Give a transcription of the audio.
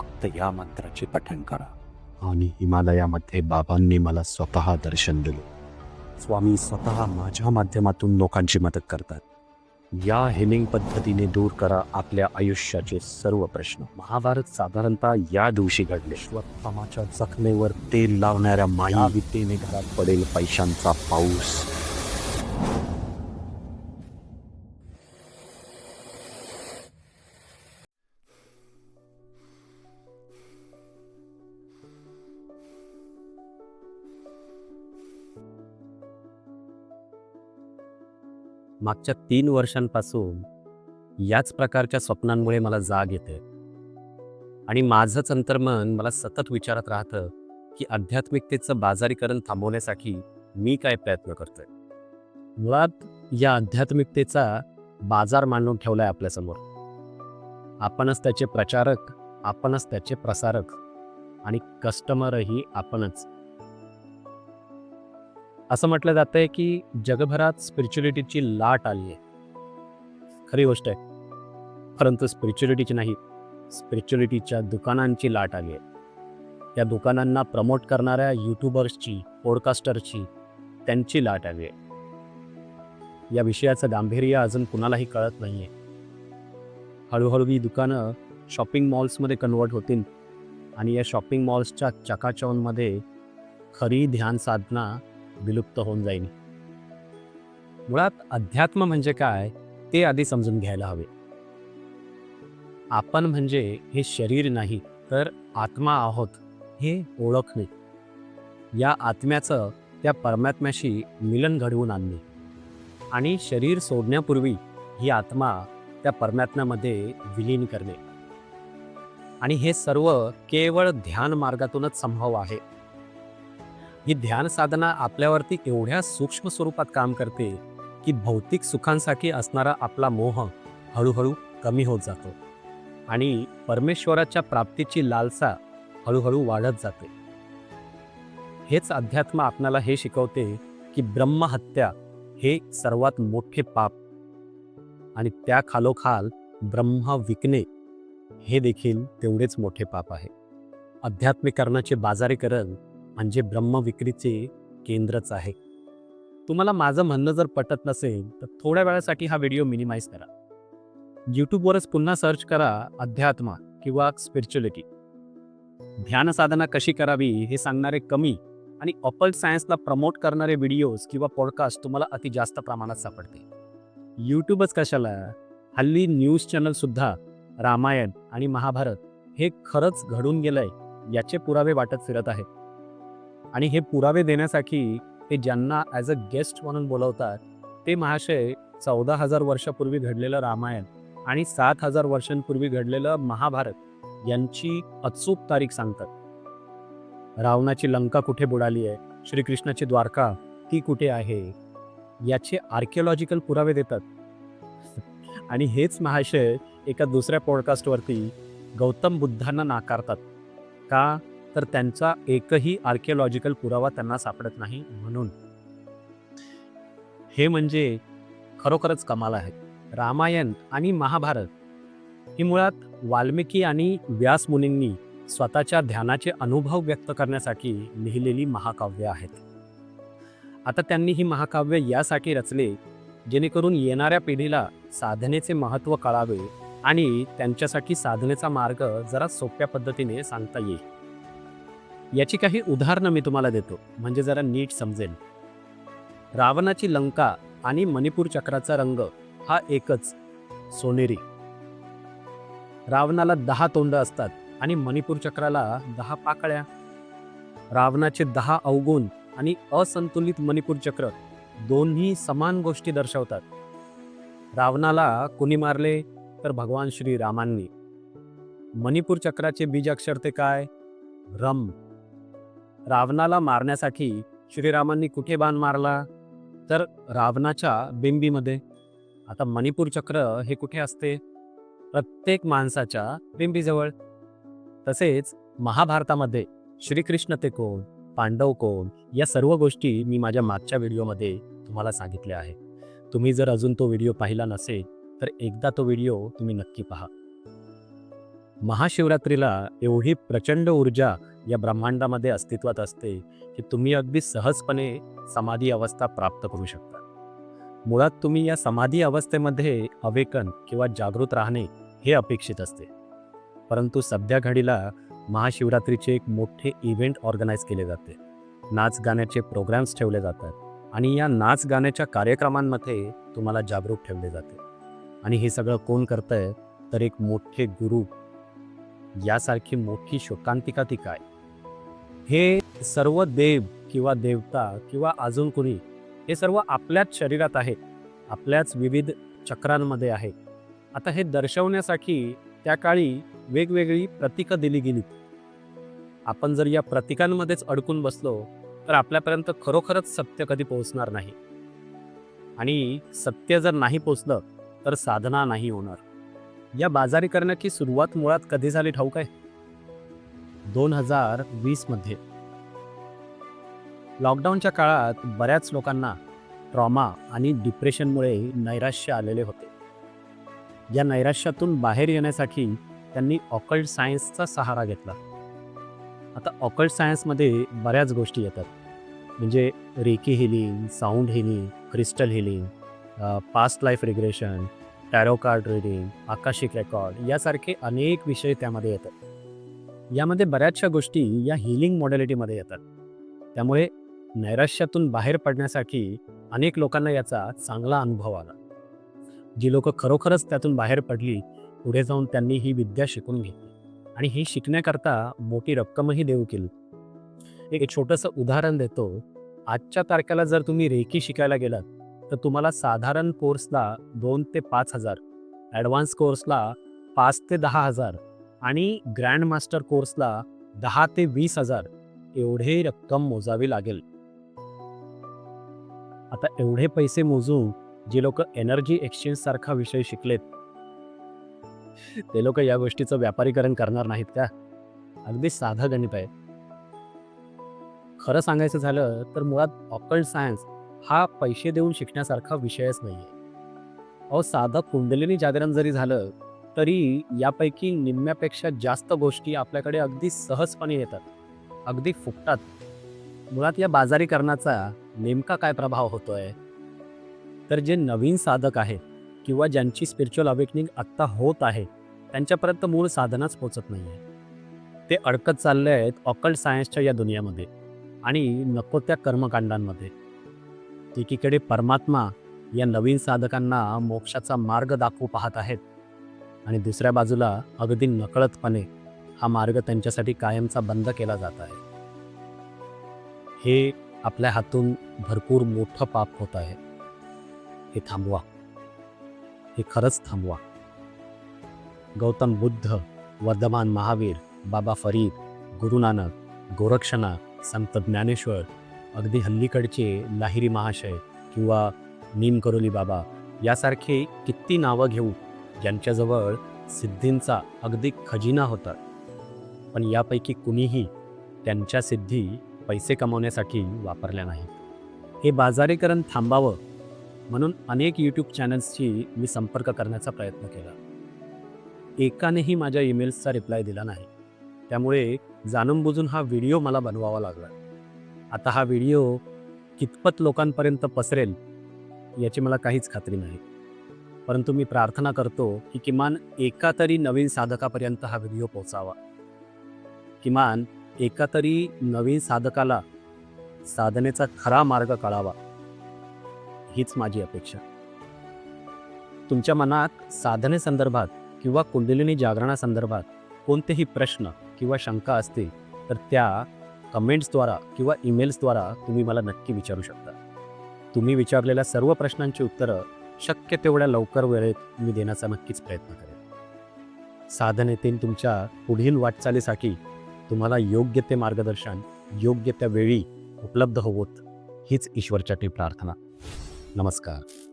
फक्त या मंत्राचे पठण करा. आणि हिमालयामध्ये बाबांनी मला स्वतः दर्शन दिले. स्वामी स्वतः माझ्या माध्यमातून लोकांची मदत करतात. या हिलिंग पद्धतीने दूर करा आपल्या आयुष्याचे सर्व प्रश्न. महाभारत साधारणतः या दिवशी घडले. स्वतःच्या जखमेवर तेल लावणाऱ्या माया विद्येने घरात पडेल पैशांचा पाऊस. मागच्या तीन वर्षांपासून याच प्रकारच्या स्वप्नांमुळे मला जाग येते. आणि माझंच अंतर्मन मला सतत विचारत राहतं की आध्यात्मिकतेचं बाजारीकरण थांबवण्यासाठी मी काय प्रयत्न करतोय. मुळात या आध्यात्मिकतेचा बाजार मांडून ठेवलाय आपल्यासमोर आपणच त्याचे प्रचारक आपणच त्याचे प्रसारक आणि कस्टमरही आपणच. असं म्हटलं जातंय की जगभरात स्पिरिच्युलिटीची लाट आली आहे खरी गोष्ट आहे. परंतु स्पिरिच्युलिटीची नाही स्पिरिच्युलिटीच्या दुकानांची लाट आली आहे या दुकानांना प्रमोट करणाऱ्या यूट्यूबर्सची पॉडकास्टरची त्यांची लाट आली आहे या विषयाचं गांभीर्य अजून कुणालाही कळत नाही आहे हळूहळू ही दुकानं शॉपिंग मॉल्समध्ये कन्वर्ट होतील आणि या शॉपिंग मॉल्सच्या चकाचौनमध्ये खरी ध्यान साधना विलुप्त होऊन जाईल मुळात अध्यात्म म्हणजे काय ते आधी समजून घ्यायला हवे. आपण म्हणजे हे शरीर नाही तर आत्मा आहोत हे ओळखणे या आत्म्याचं त्या परमात्म्याशी मिलन घडवून आणणे. आणि शरीर सोडण्यापूर्वी ही आत्मा त्या परमात्म्यामध्ये विलीन करणे. आणि हे सर्व केवळ ध्यान मार्गातूनच संभव आहे. ही ध्यान साधना आपल्यावरती एवढ्या सूक्ष्म स्वरूपात काम करते की भौतिक सुखांसाठी असणारा आपला मोह हळूहळू कमी होत जातो आणि परमेश्वराच्या प्राप्तीची लालसा हळूहळू वाढत जाते. हेच अध्यात्म आपणाला हे शिकवते की ब्रह्महत्या हे सर्वात मोठे पाप आणि त्या खालोखाल ब्रह्म विकणे हे देखील तेवढेच मोठे पाप आहे. अध्यात्मिकरणाचे बाजारीकरण म्हणजे ब्रह्मविक्रीचे केंद्रच आहे. तुम्हाला माझं म्हणणं जर पटत नसेल तर थोड्या वेळासाठी हा व्हिडिओ मिनिमाइज करा. यूट्यूबवरच पुन्हा सर्च करा अध्यात्मा किंवा स्पिरिच्युलिटी ध्यान साधना कशी करावी हे सांगणारे कमी आणि अपल सायन्सला प्रमोट करणारे व्हिडिओज किंवा पॉडकास्ट तुम्हाला अति जास्त प्रमाणात सापडते यूट्यूबच कशाला? हल्ली न्यूज चॅनलसुद्धा रामायण आणि महाभारत हे खरंच घडून गेलंय याचे पुरावे वाटत फिरत आहेत. आणि हे पुरावे देण्यासाठी ते ज्यांना ॲज अ गेस्ट म्हणून बोलवतात ते महाशय चौदा हजार वर्षापूर्वी घडलेलं रामायण आणि सात हजार वर्षांपूर्वी घडलेलं महाभारत यांची अचूक तारीख सांगतात. रावणाची लंका कुठे बुडाली आहे? श्रीकृष्णाची द्वारका ती कुठे आहे? याचे आर्किओलॉजिकल पुरावे देतात. आणि हेच महाशय एका दुसऱ्या पॉडकास्टवरती गौतम बुद्धांना नाकारतात. का? तर त्यांचा एकही आर्किओलॉजिकल पुरावा त्यांना सापडत नाही म्हणून. हे म्हणजे खरोखरच कमाल आहे. रामायण आणि महाभारत ही मुळात वाल्मिकी आणि व्यास मुनींनी स्वतःच्या ध्यानाचे अनुभव व्यक्त करण्यासाठी लिहिलेली महाकाव्य आहेत. आता त्यांनी ही महाकाव्य यासाठी रचले जेणेकरून येणाऱ्या पिढीला साधनेचे महत्त्व कळावे आणि त्यांच्यासाठी साधनेचा मार्ग जरा सोप्या पद्धतीने सांगता येईल. याची काही उदाहरणं मी तुम्हाला देतो. म्हणजे जरा नीट समजेल. रावणाची लंका आणि मणिपूर चक्राचा रंग हा एकच सोनेरी. रावणाला दहा तोंड असतात आणि मणिपूर चक्राला दहा पाकळ्या. रावणाचे दहा अवगुण आणि असंतुलित मणिपूर चक्र दोन्ही समान गोष्टी दर्शवतात. रावणाला कुणी मारले? तर भगवान श्री रामांनी मणिपूर चक्राचे बीजाक्षर ते काय? रम. रावणाला मारण्यासाठी श्रीरामांनी कुठे बाण मारला? तर रावणाच्या बिंबीमध्ये. आता मणिपूर चक्र हे कुठे असते? प्रत्येक माणसाच्या बिंबीजवळ. तसेच महाभारतामध्ये श्रीकृष्ण ते कोण? पांडव कोण? या सर्व गोष्टी मी माझ्या मागच्या व्हिडिओमध्ये तुम्हाला सांगितल्या आहे तुम्ही जर अजून तो व्हिडिओ पाहिला नसेल तर एकदा तो व्हिडिओ तुम्ही नक्की पहा. महाशिवरात्रीला एवढी प्रचंड ऊर्जा या ब्रह्मांडामध्ये अस्तित्वात असते की तुम्ही अगदी सहजपणे समाधी अवस्था प्राप्त करू शकता. मुळात तुम्ही या समाधी अवस्थेमध्ये अवेकन किंवा जागृत राहणे हे अपेक्षित असते. परंतु सध्या घडीला महाशिवरात्रीचे एक मोठे इव्हेंट ऑर्गनाईज केले जाते. नाच गाण्याचे प्रोग्राम्स ठेवले जातात आणि या नाच गाण्याच्या कार्यक्रमांमध्ये तुम्हाला जागरूक ठेवले जाते. आणि हे सगळं कोण करतंय? तर एक मोठे गुरु. यासारखी मोठी शोकांतिका ती काय? हे सर्व देव किंवा देवता किंवा अजून कुणी हे सर्व आपल्याच शरीरात आहे. आपल्याच विविध चक्रांमध्ये आहे. आता हे दर्शवण्यासाठी त्या काळी वेगवेगळी प्रतीकं दिली गेली आपण जर या प्रतीकांमध्येच अडकून बसलो तर आपल्यापर्यंत खरोखरच सत्य कधी पोहोचणार नाही. आणि सत्य जर नाही पोचलं तर साधना नाही होणार. या बाजारीकरणाची सुरुवात मुळात कधी झाली ठाऊक आहे? दोन हजार वीसमध्ये लॉकडाऊनच्या काळात बऱ्याच लोकांना ट्रॉमा आणि डिप्रेशनमुळे नैराश्य आलेले होते. या नैराश्यातून बाहेर येण्यासाठी त्यांनी ऑकल्ट सायन्सचा सहारा घेतला. आता ऑकल्ट सायन्समध्ये बऱ्याच गोष्टी येतात. म्हणजे reiki healing sound healing crystal healing past life regression tarot card reading akashic record यासारखे अनेक विषय त्यामध्ये येतात. यामध्ये बऱ्याचशा गोष्टी या हिलिंग मॉडेलिटीमध्ये येतात. त्यामुळे नैराश्यातून बाहेर पडण्यासाठी अनेक लोकांना याचा चांगला अनुभव आला. जी लोक खरोखरच त्यातून बाहेर पडली पुढे जाऊन त्यांनी ही विद्या शिकून घेतली. आणि ही शिकण्याकरता मोठी रक्कमही देऊ केली. एक छोटंसं उदाहरण देतो. आजच्या तारखेला जर तुम्ही रेकी शिकायला गेलात तर तुम्हाला साधारण कोर्सला दोन ते पाच हजार ॲडव्हान्स कोर्सला पाच ते दहा हजार आणि ग्रँड मास्टर कोर्सला दहा ते वीस हजार एवढे रक्कम मोजावी लागेल. आता एवढे पैसे मोजून जे लोक एनर्जी एक्सचेंज सारखा विषय शिकलेत ते लोक या गोष्टीचं व्यापारीकरण करणार नाहीत का? अगदी साधं गणित आहे. खरं सांगायचं झालं तर मुळात ऑकल्ड सायन्स हा पैसे देऊन शिकण्यासारखा विषयच नाही आहे अहो साधं कुंडलिनी जागरण जरी झालं तरी यापैकी निम्म्यापेक्षा जास्त गोष्टी आपल्याकडे अगदी सहजपणे येतात. अगदी फुकटात. मुळात या बाजारीकरणाचा नेमका काय प्रभाव होतोय? तर जे नवीन साधक आहेत किंवा ज्यांची स्पिरिच्युअल अवेकनिंग आत्ता होत आहे त्यांच्यापर्यंत मूळ साधनाच पोचत नाही आहे ते अडकत चालले आहेत ऑकल्ट सायन्सच्या या दुनियामध्ये आणि नको त्या कर्मकांडांमध्ये. एकीकडे परमात्मा या नवीन साधकांना मोक्षाचा मार्ग दाखवू पाहत आहेत आणि दुसऱ्या बाजूला अगदी नकळतपणे हा मार्ग त्यांच्यासाठी कायमचा बंद केला जात आहे. हे आपल्या हातून भरपूर मोठं पाप होत आहे. हे थांबवा. हे खरंच थांबवा. गौतम बुद्ध वर्धमान महावीर बाबा फरीद गुरुनानक गोरक्षणा संत ज्ञानेश्वर अगदी हल्लीकडचे लाहिरी महाशय किंवा नीम करोली बाबा यासारखे किती नावं घेऊ ज्यांच्याजवळ सिद्धींचा अगदी खजिना होता. पण यापैकी कुणीही त्यांच्या सिद्धी पैसे कमवण्यासाठी वापरल्या नाहीत. हे बाजारीकरण थांबावं म्हणून अनेक यूट्यूब चॅनल्सशी मी संपर्क करण्याचा प्रयत्न केला. एकानेही माझ्या ईमेल्सचा रिप्लाय दिला नाही. त्यामुळे जाणून बुजून हा व्हिडिओ मला बनवावा लागला. आता हा व्हिडिओ कितपत लोकांपर्यंत पसरेल याची मला काहीच खात्री नाही. परंतु मी प्रार्थना करतो की किमान एका तरी नवीन साधकापर्यंत हा व्हिडिओ पोचावा किमान एका तरी नवीन साधकाला साधनेचा खरा मार्ग कळावा. हीच माझी अपेक्षा. तुमच्या मनात साधनेसंदर्भात किंवा कुंडलिनी जागरणासंदर्भात कोणतेही प्रश्न किंवा शंका असतील तर त्या कमेंट्सद्वारा किंवा ईमेल्सद्वारा तुम्ही मला नक्की विचारू शकता. तुम्ही विचारलेल्या सर्व प्रश्नांची उत्तरं शक्य तेवढ्या लवकर वेळेत मी देण्याचा नक्कीच प्रयत्न करेन. साधनेतील तुमच्या पुढील वाटचालीसाठी तुम्हाला योग्य ते मार्गदर्शन योग्य त्या वेळी उपलब्ध होवोत हीच ईश्वरच्या प्रार्थना. नमस्कार.